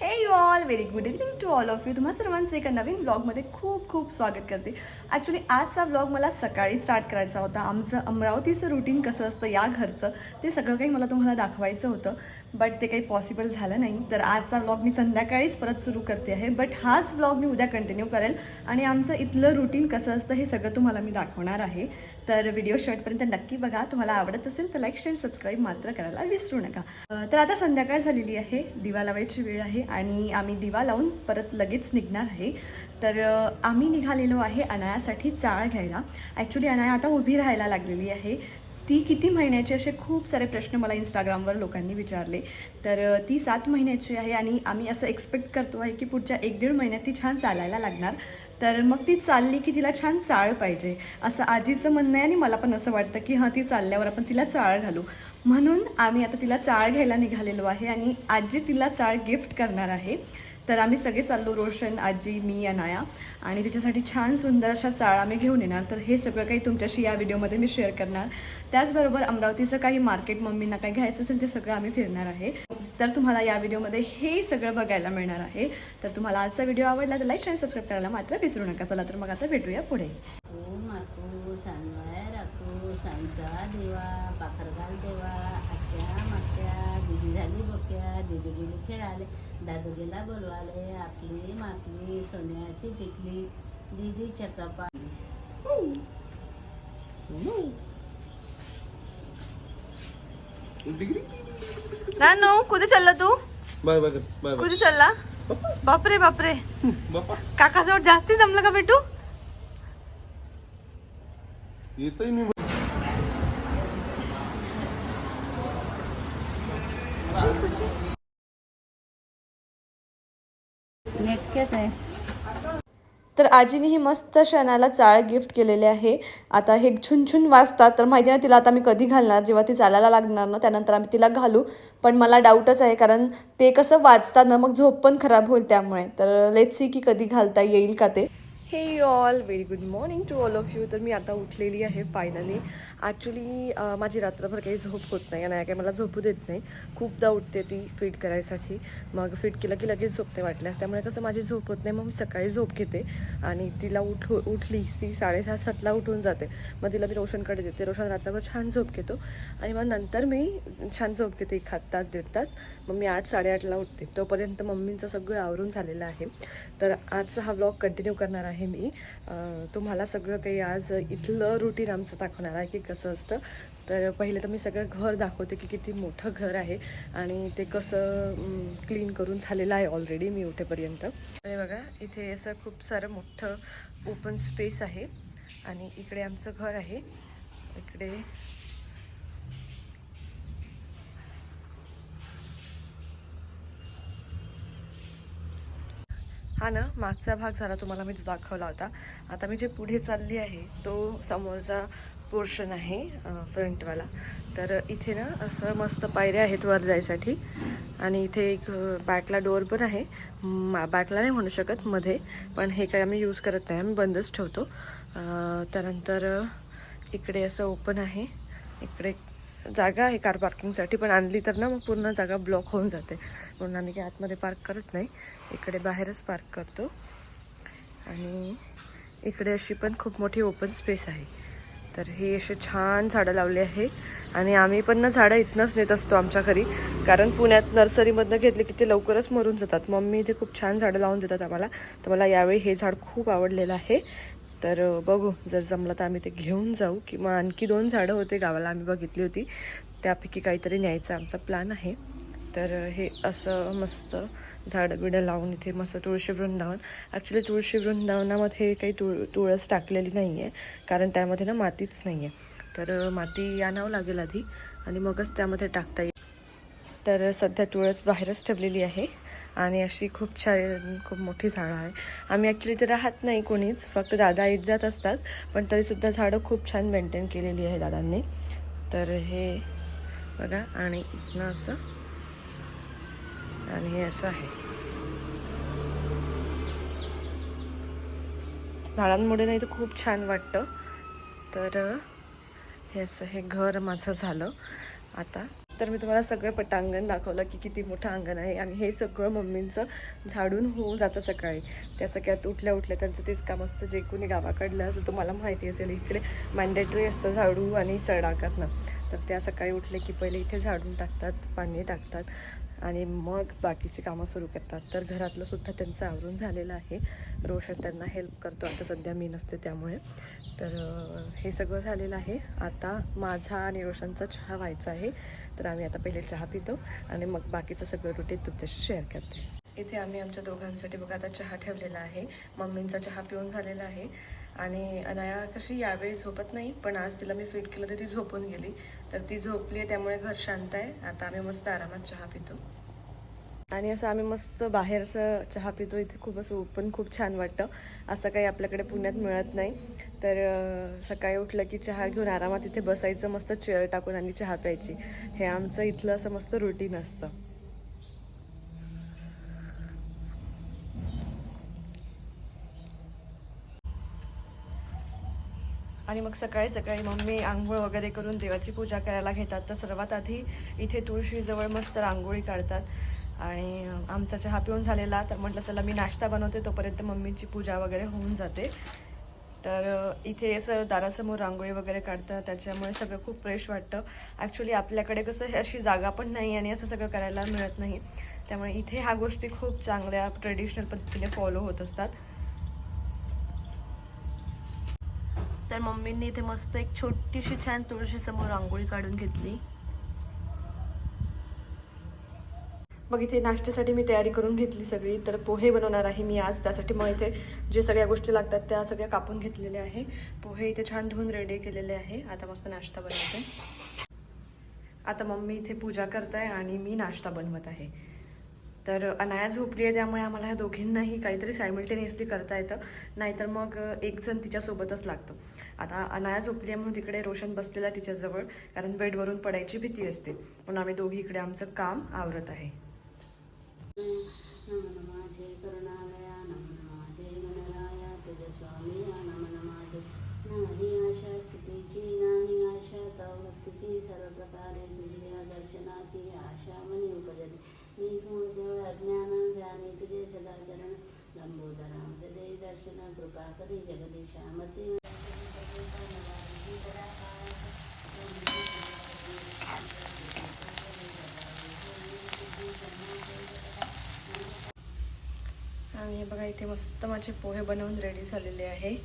Hey you all very good evening to all of you तुम्हा सर्वांचं एका नवीन ब्लॉगमध्ये खूप खूप स्वागत करते. ॲक्च्युली आजचा ब्लॉग मला सकाळी स्टार्ट करायचा होता. आमचं अमरावतीचं रुटीन कसं असतं या घरचं ते सगळं काही मला तुम्हाला दाखवायचं होतं. बट ते काही पॉसिबल झालं नाही. तर आजचा ब्लॉग मी संध्याकाळीच परत सुरू करते आहे. बट हाच ब्लॉग मी उद्या कंटिन्यू करेल. आणि आमचं इथलं रुटीन कसं असतं हे सगळं तुम्हाला मी दाखवणार आहे. तर व्हिडिओ शेवटपर्यंत नक्की बघा. तुम्हाला आवडत असेल तर लाईक शेअर सबस्क्राईब मात्र करायला विसरू नका. तर आता संध्याकाळ झालेली आहे. दिवा लावायची वेळ आहे आणि आम्ही दिवा लावून परत लगेच निघणार आहे. तर आम्ही निघालेलो आहे अनायासाठी चाळ घ्यायला. ॲक्च्युली अनाया आता उभी राहायला लागलेली आहे. ती किती महिन्याची असे खूप सारे प्रश्न मला इंस्टाग्रामवर लोकांनी विचारले. तर ती सात महिन्याची आहे आणि आम्ही असं एक्सपेक्ट करतो आहे की पुढच्या एक दीड महिन्यात ती छान चालायला लागणार. तर मग ती चालली की तिला छान चाळ पाहिजे. असं आजीचं म्हणणं आहे आणि मला पण असं वाटतं की हां ती चालल्यावर आपण तिला चाळ घालू. म्हणून आम्ही आता तिला चाळ घ्यायला निघालेलो आहे आणि आजी तिला चाळ गिफ्ट करणार आहे. तर आम्ही सगळे चाललो रोशन आजी मी या नाया आणि तिच्यासाठी छान सुंदर अशा चाळ आम्ही घेऊन येणार. तर हे सगळं काही तुमच्याशी या व्हिडिओमध्ये मी शेअर करणार. त्याचबरोबर अमरावतीचं काही मार्केट मम्मींना काही घ्यायचं असेल ते सगळं आम्ही फिरणार आहे. तर तुम्हाला या व्हिडिओमध्ये हे सगळं बघायला मिळणार आहे. तर तुम्हाला आजचा व्हिडिओ आवडला तर लाईक आणि सबस्क्राईब करायला मात्र विसरू नका. चला तर मग आता भेटूया पुढे. तू मातू सांगवाय राखू सांचा देवा पाखरगाल देवा आत्या मात्या दिदी झाली दिदी गेली खेळाले. दादू गेला बोलवाले आपली माकली सोन्याची टिकली. दिदी चक्रपा नानो कुठे चालला तू? बाय बाय बाय कुठे चालला? बापरे बापरे. बापा. काकाजवळ जास्ती जमलं का बेटू? येतही मी नेटकेच आहे तर आजीने ही मस्त क्षणाला चाळ गिफ्ट केलेले आहे. आता हे छुनछुन वाजतात तर माहिती नाही तिला आता मी कधी घालणार? जेव्हा ती चालायला लागणार ना त्यानंतर आम्ही तिला घालू. पण मला डाऊटच आहे कारण ते कसं वाचतात ना मग झोप पण खराब होईल त्यामुळे. तर लेट सी की कधी घालता येईल का ते. Hey all very good morning to all of you तर मी आता उठलेली आहे फायनली ॲक्च्युली माझी रात्रभर काही झोप होत नाही आणि काय मला झोपू देत नाही. खूपदा उठते ती फिट करायसाठी. मग फिट केलं की लगेच झोपते वाटल्यास. त्यामुळे कसं माझी झोप होत नाही मग मी सकाळी झोप घेते आणि तिला उठ उठली ती साडेसहा सातला उठून जाते. मग तिला मी रोशनकडे देते. रोशन रात्रभर छान झोप घेतो आणि मग नंतर मी छान झोप घेते. एक हात तास दीड तास. मग मी आठ साडेआठला उठते. तोपर्यंत मम्मींचं सगळं आवरून झालेलं आहे. तर आजचा हा ब्लॉग कंटिन्यू करणार आहे मी. तुम्हाला सगळं काही आज इथलं रुटीन आमचं दाखवणार आहे की कसं असतं? तर पहिले तर मी सगळं घर दाखवते की किती मोठं घर आहे आणि ते कसं क्लीन करून झालेलं आहे ऑलरेडी मी उठेपर्यंत. आणि बघा इथे असं खूप सारं मोठं ओपन स्पेस आहे आणि इकडे आमचं घर आहे. इकडे हा ना मागचा भाग झाला तुम्हाला मी तो दाखवला होता. आता मी जे पुढे चालली आहे तो समोरचा पोर्शन आहे फ्रंटवाला. तर इथे ना असं मस्त पायऱ्या आहेत वर जायसाठी. आणि इथे एक बॅकला डोअर पण आहे. बॅकला नाही म्हणू शकत मध्ये. पण हे काय आम्ही यूज करत नाही आम्ही बंदच ठेवतो. त्यानंतर इकडे असं ओपन आहे. इकडे जागा आहे कार पार्किंगसाठी पण आणली तर ना मग पूर्ण जागा ब्लॉक होऊन जाते. म्हणून आम्ही काही आतमध्ये पार्क करत नाही. इकडे बाहेरच पार्क करतो. आणि इकडे अशी पण खूप मोठी ओपन स्पेस आहे. तर हे असे छान झाडं लावले आहे. आणि आम्ही पण ना झाडं इथनंच नेत असतो आमच्या घरी. कारण पुण्यात नर्सरीमधनं घेतले की ते लवकरच मरून जातात. मम्मी इथे खूप छान झाडं लावून देतात आम्हाला. तर मला यावेळी हे झाड खूप आवडलेलं आहे. तर बघू जर जमलं तर आम्ही ते घेऊन जाऊ. किंवा आणखी दोन झाडं होते गावाला आम्ही बघितली होती. त्यापैकी काहीतरी न्यायचा आमचा प्लॅन आहे. तर हे असं मस्त झाडं बिडं लावून इथे मस्त तुळशी वृंदावन. ॲक्च्युली तुळशी वृंदावनामध्ये काही तुळ तुळस टाकलेली नाही आहे कारण त्यामध्ये ना मातीच नाही आहे तर माती आणावं लागेल आधी आणि मगच त्यामध्ये टाकता येईल. तर सध्या तुळस बाहेरच ठेवलेली आहे आणि अशी खूप छान खूप मोठी झाडं आहे. आम्ही ॲक्च्युली इथे राहत नाही कोणीच. फक्त दादा येत जात असतात. पण तरीसुद्धा झाडं खूप छान मेंटेन केलेली आहे दादांनी. तर हे बघा आणि इथनं असं आणि हे असं आहे. झाडांमुळे नाही तर खूप छान वाटतं. तर हे असं हे घर माझं झालं. आता तर मी तुम्हाला सगळं पटांगण दाखवलं की किती मोठं अंगण आहे आणि हे सगळं मम्मींचं झाडून होऊन जातं सकाळी. त्या सगळ्यात उठल्या उठल्या त्यांचं तेच काम असतं. जे कोणी गावाकडलं असं तुम्हाला माहिती असेल इकडे मॅन्डेटरी असतं झाडू आणि सडा करणं. तर त्या सकाळी उठले की पहिले इथे झाडून टाकतात पाणी टाकतात. आणि मग बाकीची कामं सुरू करतात. तर घरातलंसुद्धा त्यांचं आवरून झालेलं आहे. रोशन त्यांना हेल्प करतो. आता सध्या मी नसते त्यामुळे. तर हे सगळं झालेलं आहे. आता माझा आणि रोशनचा चहा व्हायचा आहे. तर आम्ही आता पहिले चहा पितो आणि मग बाकीचं सगळं रुटीन तुमच्याशी शेअर करते. इथे आम्ही आमच्या दोघांसाठी बघा आता चहा ठेवलेला आहे. मम्मींचा चहा पिऊन झालेला आहे. आणि अनाया कशी यावेळी झोपत नाही पण आज तिला मी फीड केलं तर ती झोपून गेली. तर ती झोपली आहे त्यामुळे घर शांत आहे. आता आम्ही मस्त आरामात चहा पितो. आणि असं आम्ही मस्त बाहेर असं चहा पितो. इथे खूप असं ओपन खूप छान वाटतं. असं काही आपल्याकडे पुण्यात मिळत नाही. तर सकाळी उठलं की चहा घेऊन आरामात इथे बसायचं मस्त चेअर टाकून आणि चहा प्यायची. हे आमचं इथलं असं मस्त रुटीन असतं. आणि मग सकाळी सकाळी मम्मी आंघोळ वगैरे करून देवाची पूजा करायला घेतात. तर सर्वात आधी इथे तुळशीजवळ मस्त रांगोळी काढतात. आणि आमचा चहा पिऊन झालेला. तर म्हटलं चला मी नाश्ता बनवते. तोपर्यंत मम्मीची पूजा वगैरे होऊन जाते. तर इथे असं दारासमोर रांगोळी वगैरे काढतात. त्याच्यामुळे सगळं खूप फ्रेश वाटतं. ॲक्च्युली आपल्याकडे कसं हे अशी जागा पण नाही आणि असं सगळं करायला मिळत नाही. त्यामुळे इथे ह्या गोष्टी खूप चांगल्या ट्रेडिशनल पद्धतीने फॉलो होत असतात. तर मम्मींनी इथे मस्त एक छोटीशी छान तुळशीसमोर रांगोळी काढून घेतली. मग इथे नाश्त्यासाठी मी तयारी करून घेतली सगळी तर पोहे बनवणार आहे मी आज. त्यासाठी मग इथे जे सगळ्या गोष्टी लागतात त्या सगळ्या कापून घेतलेल्या आहे. पोहे इथे छान धुवून रेडी केलेले आहे. आता मस्त नाश्ता बनवते. आता मम्मी इथे पूजा करताय आणि मी नाश्ता बनवत आहे. तर अनाया झोपली आहे त्यामुळे आम्हाला ह्या दोघींनाही काहीतरी सायमल्टेनियसली करता येतं. नाहीतर मग एक जण तिच्यासोबतच लागतो. आता अनाया झोपली आहे म्हणून तिकडे रोशन बसलेला तिच्याजवळ कारण बेडवरून पडायची भीती असते. म्हणून आम्ही दोघी इकडे आमचं काम आवरत आहे. आणि हे बघा इथे मस्त माझे पोहे बनवून रेडी झालेले आहे.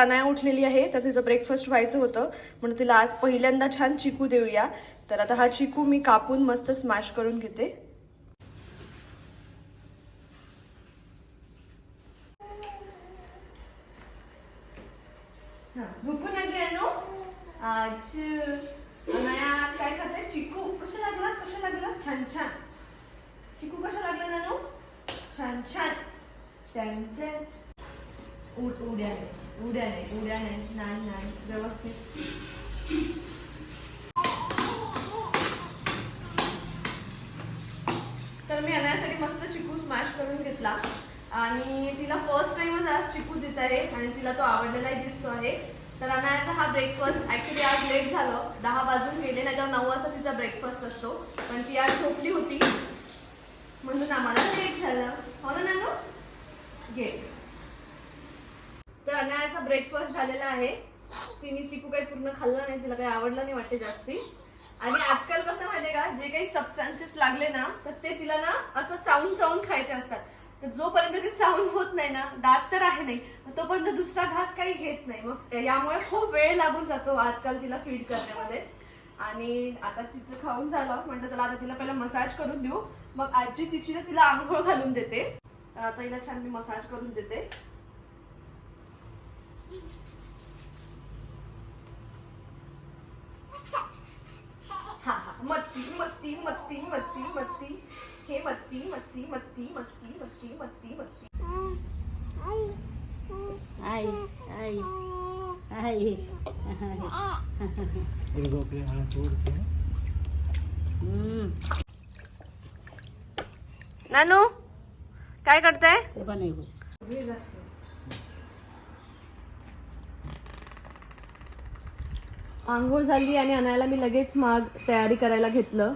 आता अनाया उठलेली आहे तर तिचं ब्रेकफास्ट व्हायचं होतं. म्हणून तिला आज पहिल्यांदा छान चिकू देऊया. तर आता हा चिकू मी कापून मस्त स्मॅश करून घेते हा, भूक लागली आहे नो? आज अनाया आज काय खाते चिकू कशा लागला कशा लागला छान छान चिकू कशा लागला नानू छान छान छान छान उड उड्या नाही उड्या नाही उड्या नाही नाही नाही व्यवस्थित तर मी अनायासाठी मस्त चिकू स्मॅश करून घेतला आणि तिला फर्स्ट टाइमच आज चिकू देत आहे आणि तिला तो आवडलेलाही दिसतो आहे. तर अनायाचा हा ब्रेकफास्ट ॲक्च्युली आज लेट झालं. दहा वाजून गेले नाही नऊ वाजता तिचा ब्रेकफास्ट असतो. पण ती आज झोपली होती. म्हणून आम्हाला लेट झालं. हो ना नानू? घे. तर अनायाचा ब्रेकफास्ट झालेला आहे. तिने चिकू काही पूर्ण खाल्लं नाही तिला काही आवडलं नाही वाटते जास्ती. आणि आजकाल कसं माहिती का जे काही सबस्टन्सेस लागले ना तर ते तिला ना असं चावून चावून खायचे असतात. तर जोपर्यंत ते चावून होत नाही ना दात तर आहे नाही तोपर्यंत दुसरा घास काही घेत नाही. मग यामुळे खूप वेळ लागून जातो आजकाल तिला फीड करण्यामध्ये. आणि आता तिचं खाऊन झालं. म्हणलं चला आता तिला पहिला मसाज करून देऊ. मग आजी तिची ना तिला आंघोळ घालून देते. तर आता हिला छान मी मसाज करून देते. हा हा. मत्ती मत्ती मत्ती मत्ती मत्ती. हे मत्ती मत्ती मत्ती मत्ती. आई आई आई. हम्म, नानू काय करताय? आंघोळ झाली आणि अनायला मी लगेच माग तयारी करायला घेतलं.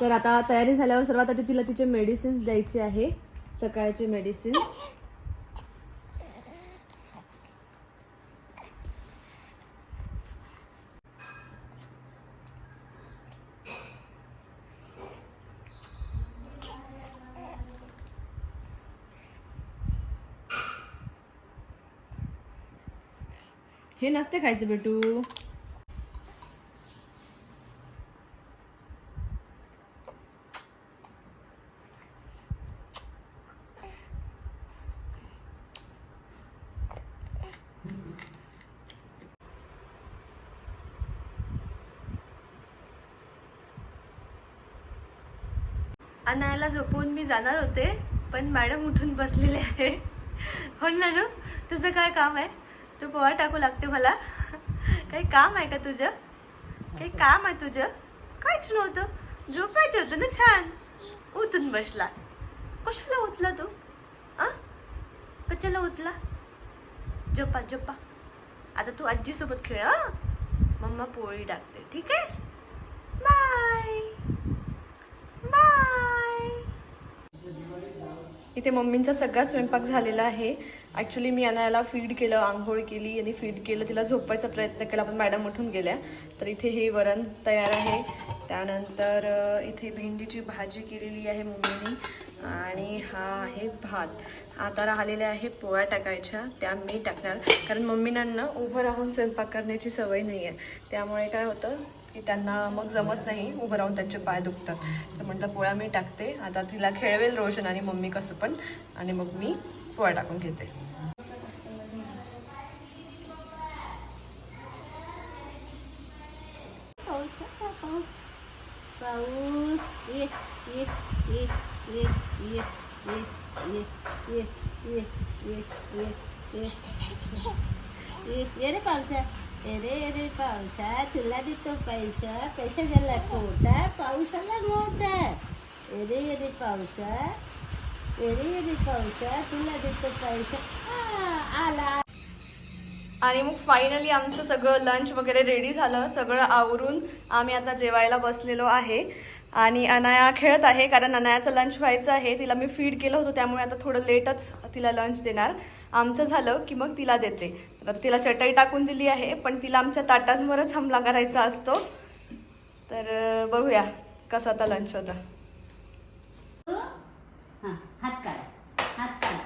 तर आता तयारी झाल्यावर सर्वात आधी तिला तिचे मेडिसिन्स द्यायचे आहे. सकाळचे मेडिसिन्स हे नसते खायचं बेटू. झोपवून मी जाणार होते पण मॅडम उठून बसलेले आहे. हो ना नू तुझं काय काम आहे? तू पोहा टाकू लागते मला. काही काम आहे का तुझं? काही काम आहे तुझं? काहीच नव्हतं झोपायचं होतं ना छान. उठून बसला. कशाला उठला तू? आ कशाला उठला? झोपा झोपा. आता तू आजीसोबत खेळ हा? मम्मा पोळी टाकते. ठीक आहे? बाय. बाय. इथे मम्मींचा सगळा स्वयंपाक झालेला आहे. ॲक्च्युली मी अनायाला फीड केलं आंघोळ केली आणि फीड केलं तिला झोपायचा प्रयत्न केला पण मॅडम उठून गेल्या. तर इथे हे वरण तयार आहे. त्यानंतर इथे भेंडीची भाजी केलेली आहे मम्मीनी. आणि हा आहे भात. आता राहिलेल्या आहे पोळ्या टाकायच्या त्या मी टाकणार. कारण मम्मींना उभं राहून स्वयंपाक करण्याची सवय नाही आहे त्यामुळे काय होतं की त्यांना मग जमत नाही उभं राहून त्यांचे पाय दुखतात तर म्हटलं पोळ्या मी टाकते आता तिला खेळवेल रोशन आणि मम्मी कसं पण आणि मग मी पोळ्या टाकून घेते पाऊस ये ये एक ये ये ये ये ये ये ये ये ये ये ये रे ये अरे अरे पावसा तुला देतो पैसा. पैसा झाला खोटा पावसाला मोठा. अरे अरे पावसा. अरे अरे पावसा तुला देतो पैसा. आला. आणि मग फायनली आमचं सगळं लंच वगैरे रेडी झालं. सगळं आवरून आम्ही आता जेवायला बसलेलो आहे. आणि अनाया खेळत आहे कारण अनायाचं लंच व्हायचं आहे. तिला मी फीड केलं होतं त्यामुळे आता थोडं लेटच तिला लंच देणार. आमचं झालं की मग तिला देते. तर तिला चटई टाकून दिली आहे पण तिला आमच्या ताटांवरच हमला करायचा असतो. तर बघूया कसा आता लंच होता. हां? हात काढा. हात काढा.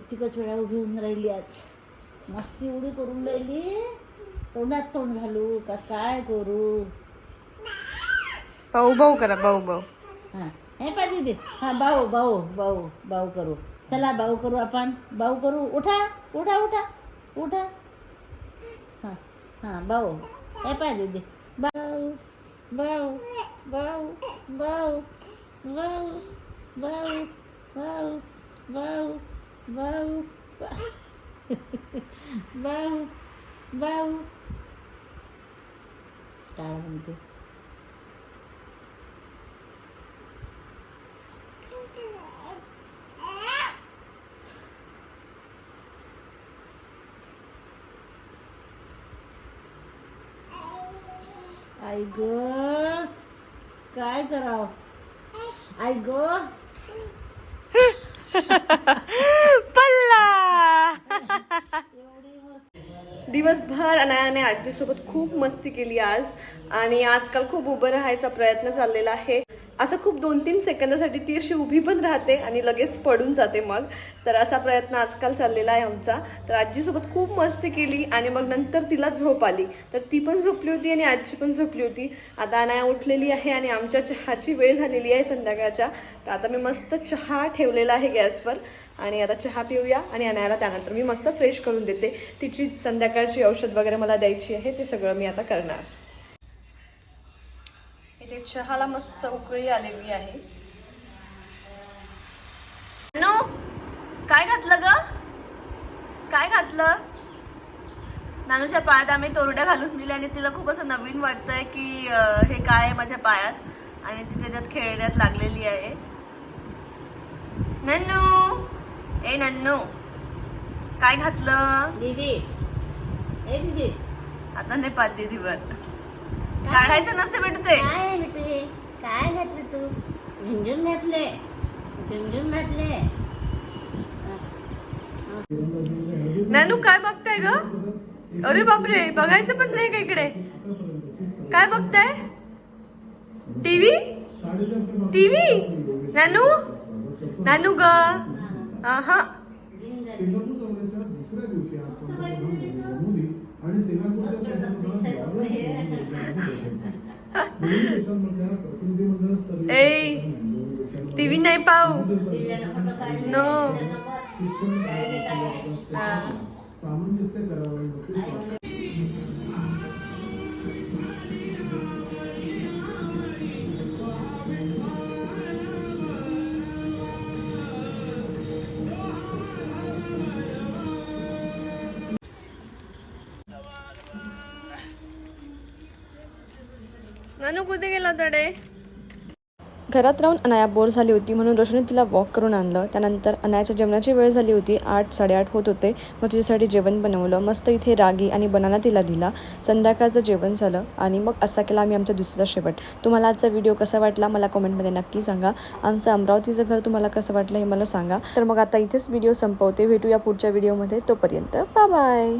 कितीकच वेळा उभी होऊन राहिली आज. मस्ती उडी करून राहिली. तोंडात तोंड घालू का काय करू? भाऊ भाऊ करा भाऊ भाऊ हां. हे पाहिजे दे हां भाऊ भाऊ भाऊ भाऊ करू. चला भाऊ करू आपण. भाऊ करू. उठा उठा उठा उठा. हां हां भाऊ. हे पाहिजे दे भाऊ भाऊ भाऊ भाऊ भाऊ भाऊ भाऊ भाऊ भाऊ भाऊ भाऊ काय म्हणते आई ग काय करावं आई ग पल्ला. दिवसभर अनायाने आजीसोबत खूप मस्ती केली आज. आणि आजकाल खूप उभं राहायचा प्रयत्न चाललेला आहे. असं खूप दोन तीन सेकंदासाठी ती अशी उभी पण राहते आणि लगेच पडून जाते मग. तर असा प्रयत्न आजकाल चाललेला आहे आमचा. तर आजीसोबत खूप मस्ती केली आणि मग नंतर तिला झोप आली. तर ती पण झोपली होती आणि आजी पण झोपली होती. आता अनाया उठलेली आहे आणि आमच्या चहाची वेळ झालेली आहे संध्याकाळच्या. तर आता मी मस्त चहा ठेवलेला आहे गॅसवर आणि आता चहा पिऊया आणि अनायाला त्यानंतर मी मस्त फ्रेश करून देते. तिची संध्याकाळची औषध वगैरे मला द्यायची आहे ते सगळं मी आता करणार. इथे चहाला मस्त उकळी आलेली आहे. नो काय घातलं ग? काय घातलं? नानूच्या पायात आम्ही तोरड्या घालून दिल्या आणि तिला खूप असं नवीन वाटतंय की हे काय आहे माझ्या पायात? आणि ती त्याच्यात खेळण्यात लागलेली आहे. नन्नू! ए नन्नू! काय घातलं? दीदी! ए दीदी! आता नाही पाच दीदीवर. काढायचं नसते बेटू ते काय बिटू काय घातले तू? झुमझुम घातले. झुमझुम घातले. नानू काय बघताय ग? अरे बापरे बघायचं पण नाही का इकडे? काय बघताय? टीव्ही? टीव्ही? नानू? नानू ग. हा आणि टीव्ही नाही पाहू नो सामंजस्य करावयाबद्दल अनु कुठे गेला तडे घरात राहून अनाया बोर झाली होती म्हणून रोशनी तिला वॉक करून आणलं. त्यानंतर अनायाच्या जेवणाची वेळ झाली होती. आठ साडेआठ होत होते. मग तिच्यासाठी जेवण बनवलं. मस्त इथे रागी आणि बनाना तिला दिला. संध्याकाळचं जेवण झालं आणि मग असा केला आम्ही आमचा दुसऱ्याचा शेवट. तुम्हाला आजचा व्हिडिओ कसा वाटला मला कमेंटमध्ये नक्की सांगा. आमचं अमरावतीचं घर तुम्हाला कसं वाटलं हे मला सांगा. तर मग आता इथेच व्हिडिओ संपवते. भेटूया पुढच्या व्हिडिओमध्ये तोपर्यंत बाय